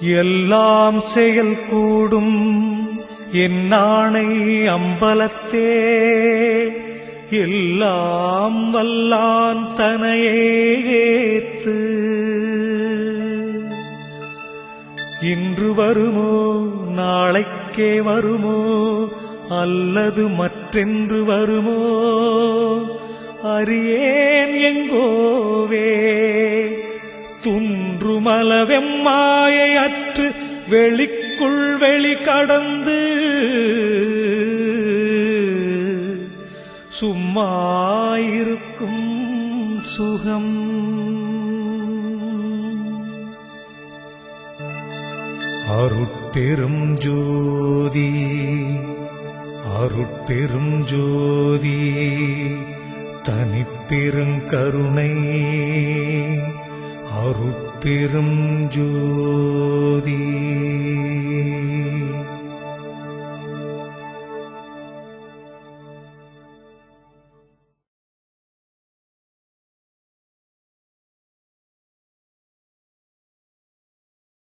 எல்லாம் செயல் கூடும் என் நாணை அம்பலத்தே. எல்லாம் வல்லான் தனையே ஏத்து. இன்று வருமோ நாளைக்கே வருமோ அல்லது மற்றென்று வருமோ அறியேன் எங்கோவே துன்றுமலவெம்மாயை அற்று வெளிக்குள் வெளி கடந்து சும்மாயிருக்கும் சுகம். அருட்பெரும் ஜோதி அருட்பெரும் ஜோதி தனிப்பெருங்கருணை அருட்பெரும் ஜோதி.